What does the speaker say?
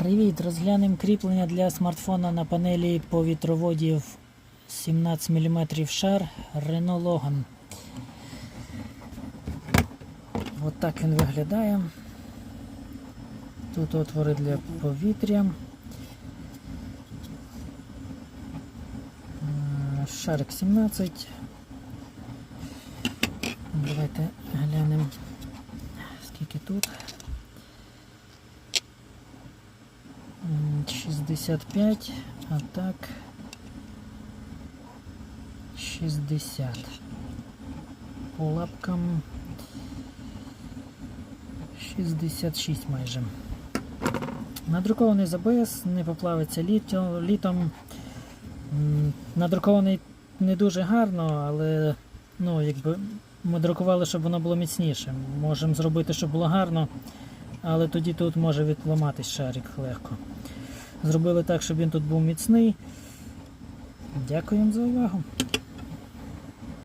Привіт! Розглянемо кріплення для смартфона на панелі повітроводів 17 мм шар Renault Logan. От так він виглядає. Тут отвори для повітря. Шарик 17. Давайте глянемо, скільки тут. 65, а так 60. По лапкам 66 майже. Надрукований з АБС, не поплавиться літо, літом. Надрукований не дуже гарно, але ну, якби ми друкували, щоб воно було міцніше. Можемо зробити, щоб було гарно, але тоді тут може відламатись шарик легко. Зробили так, щоб він тут був міцний. Дякуємо за увагу.